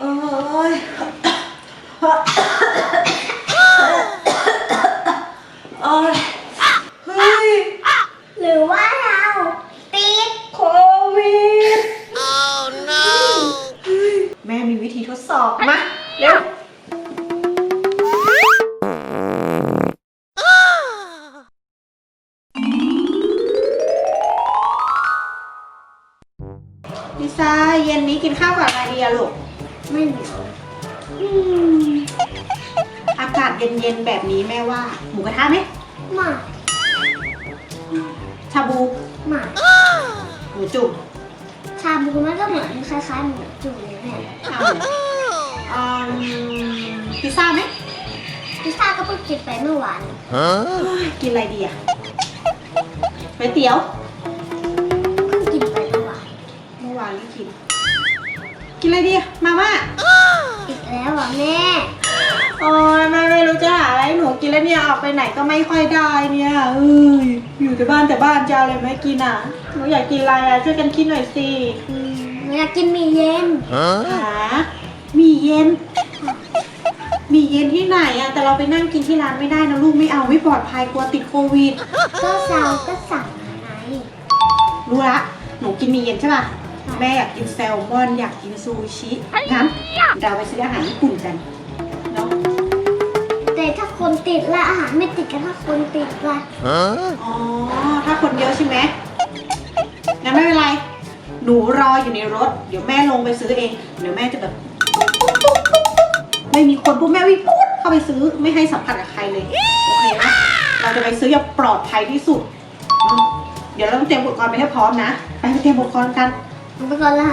โอ้ยโอ้ยเฮ้ยหรือว่าเราติดโควิดแม่มีวิธีทดสอบมาเร็ว ลิซ่าเย็นนี้กินข้าวกับอะไรดีอะลูก ไม่เหนียวอืมอากาศเย็นๆแบบนี้แม่ว่า หมูกระทะไหมหมาชาบูหมาหมูจุ่มชาบูมันก็เหมือนคล้ายๆหมูจุ่มเลยแม่เอาไหนอืมพิซซ่าไหมพิซซ่าก็เพิ่งกินไปเมื่อวานเอ้ยกินอะไรดีอะก๋วยเตี๋ยว กินอะไรดีอะมาม่าอีกแล้วอะแม่ โอ้ยแม่ไม่รู้จะหาอะไรให้หนูกินแล้วเนี่ยออกไปไหนก็ไม่ค่อยได้เนี่ยเอ้ยอยู่แต่บ้านแต่บ้านจะเอาอะไรมาให้กินอะหนูอยากกินอะไรอะช่วยกันคิดหน่อยสิอืมหนูอยากกินหมี่เย็น หามีเย็น มีเย็นที่ไหนอะแต่เราไปนั่งกินที่ร้านไม่ได้นะลูกไม่เอาไม่ปลอดภัยกลัวติดโควิด ก็เซาก็สั่งมาไงรู้ละหนูกินมีเย็นใช่ป่ะ แม่อยากกินแซลมอนอยากกินซูชิงั้นเราไปซื้ออาหารญี่ปุ่นกันเนาะแต่ถ้าคนติดและอาหารไม่ติดกันถ้าคนติดละอ๋อถ้าคนเยอะใช่ไหมงั้นไม่เป็นไร หนูรออยู่ในรถ เดี๋ยวแม่ลงไปซื้อเอง เดี๋ยวแม่จะแบบไม่มีคนปุ๊บแม่วิ่งปุ๊บเข้าไปซื้อไม่ให้สัมผัสกับใครเลย โอเคนะเราจะไปซื้ออย่างปลอดภัยที่สุดเนอะเดี๋ยวเราต้องเตรียมอุปกรณ์ไปให้พร้อมนะ ไปเตรียมอุปกรณ์กัน มันเป็นอะไร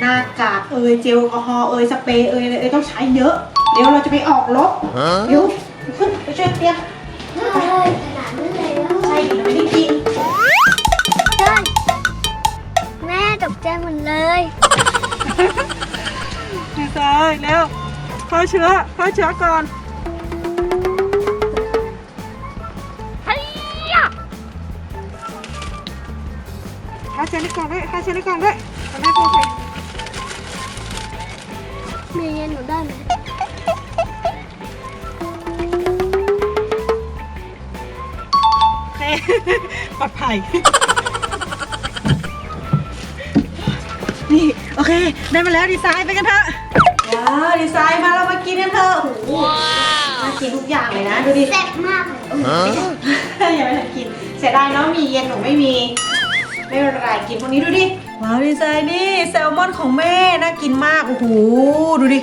หน้ากากเอยเจลแอลกอฮอล์เอยสเปรย์เอยอะไรเอยต้องใช้เยอะ เดี๋ยวเราจะไปออกรบเดี๋ยวขึ้นไปช่วยเตรียมเลยขนาดนั้นเลยแล้วใช่เดี๋ยวไม่ได้กินเดินแม่ตกใจหมดเลยดีไซน์แล้วฆ่าเชื้อฆ่าเชื้อก่อน เชื้อในกล่องด้วยฆ่าเชื้อในกล่องด้วยทำให้โควิดมีเย็นหนูได้ไหมโอเคปลอดภัย นี่ โอเค ได้มาแล้วดีไซน์ไปกันเถอะว้าวดีไซน์มาเรามากินกันเถอะโอ้โหน่ากินทุกอย่างเลยนะ ดูดิ แซ่บมากเลยยังไม่ทันกิน เสียดายเนาะมีเย็นหนูไม่มี ไม่เป็นไรกินพวกนี้ดูดิว้าวดีไซน์นี่แซลมอนของแม่น่ากินมากโอ้โหดูดิ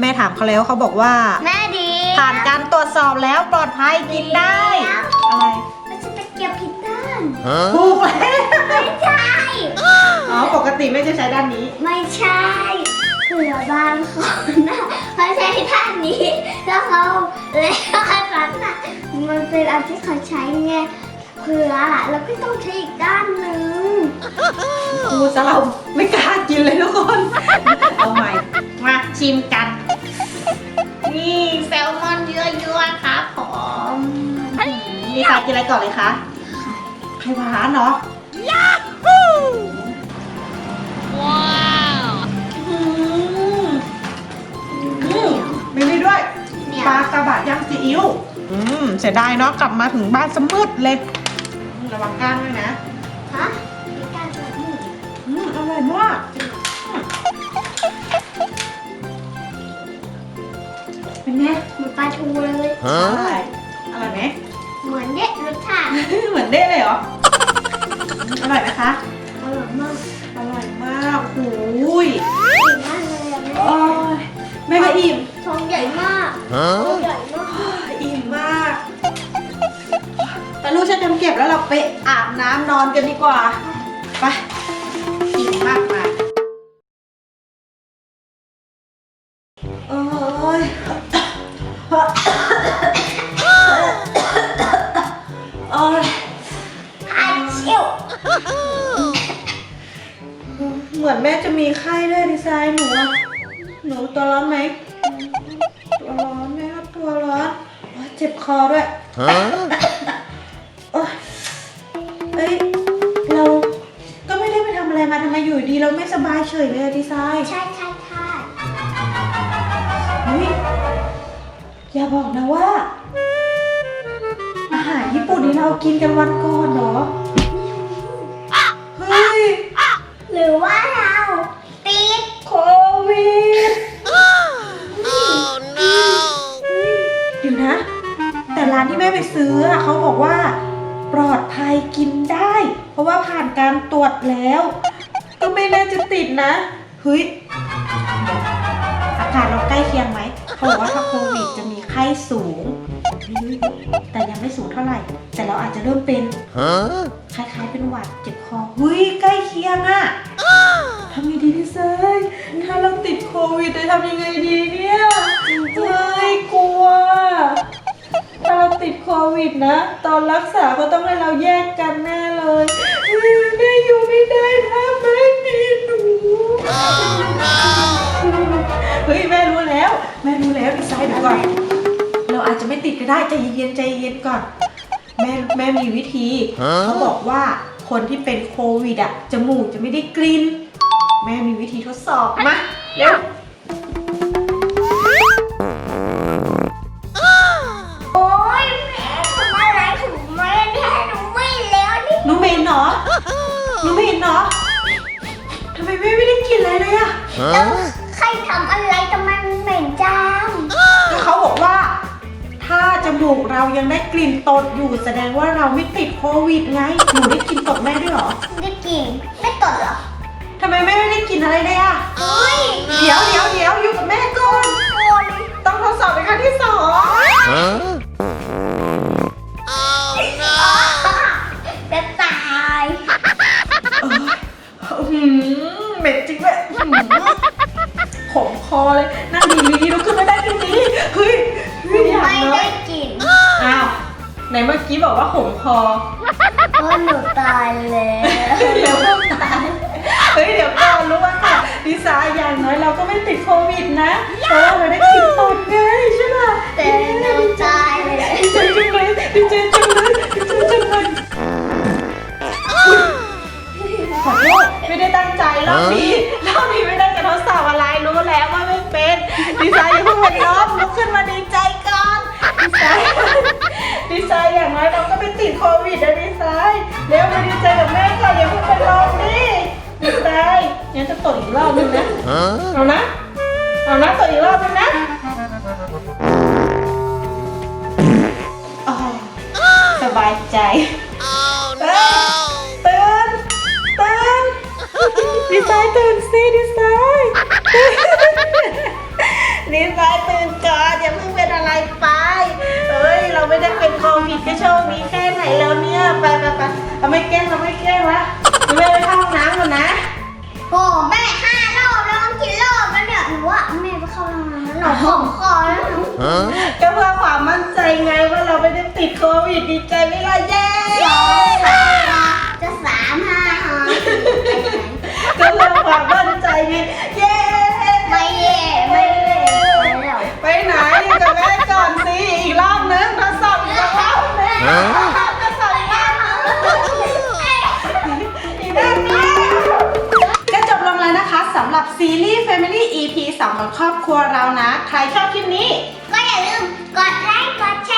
แม่ถามเขาแล้วเขาบอกว่า แม่ดี ผ่านการตรวจสอบแล้วปลอดภัยกินได้อะไรมันจะไปเก็บผิดด้านถูกแล้วไม่ใช่อ๋อปกติไม่จะใช้ด้านนี้ ไม่ใช่เผื่อบางคนนะเขาใช้ท่านี้แล้วเขาแล้วอันนั้นน่ะมันเป็นอันที่เขาใช้ไง เผื่อเราก็ต้องใช้อีกด้านหนึ่งครูซะเราไม่กล้ากินเลยทุกคน เอาใหม่ มาชิมกัน นี่แซลมอนเยอะๆครับผมมีใครกินอะไรก่อนเลยคะไข่หวานเนาะยาฮูว้าวอืมมีนี่ด้วยเนี่ยปลากระบะย่างซีอิ๊วอืมเสียดายเนาะกลับมาถึงบ้านสมืดเลยอืม ระวังก้างด้วยนะฮะมีการแบบนี้อืมอร่อยมากเป็นไงเหมือนปลาทูเลยอร่อยอร่อยไหมเหมือนเด็ดรสชาติเหมือนเด้เลยเหรออร่อยไหมคะอร่อยมากอร่อยมากโอ้ย อนกันดีกว่า ไปอิ่มมากมาโอ้ยโอ้ยอาชิวเหมือนแม่จะมีไข้ด้วยดีไซน์หนูอะหนูตัวร้อนไหม ตัวร้อนแม่ก็ตัวร้อนโอ๊ยเจ็บคอด้วยโบายเฉยเลยอะดีไซน์ใช่ใช่ใช่เฮ้ยอย่าบอกนะว่า อาหารญี่ปุ่นนี่เรากินกันวันก่อนเหรอ เฮ้ย หรือว่าเราติดโควิดเดี๋ยวนะ แต่ร้านที่แม่ไปซื้ออะเขาบอกว่า ปลอดภัยกินได้ เพราะว่าผ่านการตรวจแล้ว ก็ไม่น่าจะติดนะเฮ้ยอากาศเราใกล้เคียงไหมเขาบอกว่าถ้าโควิดจะมีไข้สูง แต่ยังไม่สูงเท่าไหร่ แต่เราอาจจะเริ่มเป็นคล้ายๆเป็นหวัดเจ็บคอเฮ้ยใกล้เคียงอะทำไงดีเซยถ้าเราติดโควิดจะทำยังไงดีเนี่ยเฮ้ยกลัว ถ้าเราติดโควิดนะ ตอนรักษาก็ต้องให้เราแยกกันแน่เลย แล้วแม่รู้แล้วดีไซน์เดี๋ยวก่อน เราอาจจะไม่ติดก็ได้ใจเย็นๆใจเย็นก่อน แม่แม่มีวิธีฮะเขาบอกว่าคนที่เป็นโควิดอะจมูกจะไม่ได้กลิ่น แม่มีวิธีทดสอบมาเร็วโอ๊ยแม่ทำอะไรถูกไหมเนี่ยหนูไม่แล้วนี่หนูเหม็นเหรอหนูเหม็นเหรอทำไมแม่ไม่ได้กลิ่นอะไรเลยอะ Huh? ใค มูกเรายังได้กลิ่นตดอยู่ แสดงว่าเราไม่ติดโควิดไงหนูได้กลิ่นตดแม่ด้วยเหรอได้กลินไม่ตดเหรอทำไมแม่ไม่ได้กลิ่นอะไรเลยอะเฮ้ย เดี๋ยวเดี๋ยวเดี๋ยวอยู่กับ นเมื่อกี้บอกว่าขมคอเพราะหนูตายแล้วเดี๋ยวก็ตายเฮ้ยเดี๋ยวก่อนรู้ว่าค่ะดีไซน์อย่างน้อยเราก็ไม่ติดโควิดนะเพราะว่าเราได้กินตดไงใช่ป่ะแน์อย่างน้อยเราก็ไม่ติดโควิดนะดีไซน์เร็วมาดีใจกับแม่ก่อนอย่าเพิ่งไปลองดิดีไซน์งั้นจะตดอีกรอบนึงนะ Huh? เอานะ เอานะตดอีกรอบนึงนะอ๋อสบายใจ ไปไปไปเราไม่แกล้งเราไม่แกล้งละเดี๋ยวแม่ไปเข้าห้องน้ำก่อนนะโอ้แม่ห้ารอบแล้วต้องกินรอบแล้วเนี่ยหนูว่าแม่ไปเข้าห้องน้ำแล้วหนูขมคอแล้วหนู Huh? ก็เพื่อความมั่นใจไงว่าเราไม่ได้ติดโควิดดีใจไหม่ละเย้ำหรับซีรีส์ Family EP 2ของครอบครัวเรานะ ใครชอบคลิปนี้ ก็อย่าลืมกดไลค์ กดแชร์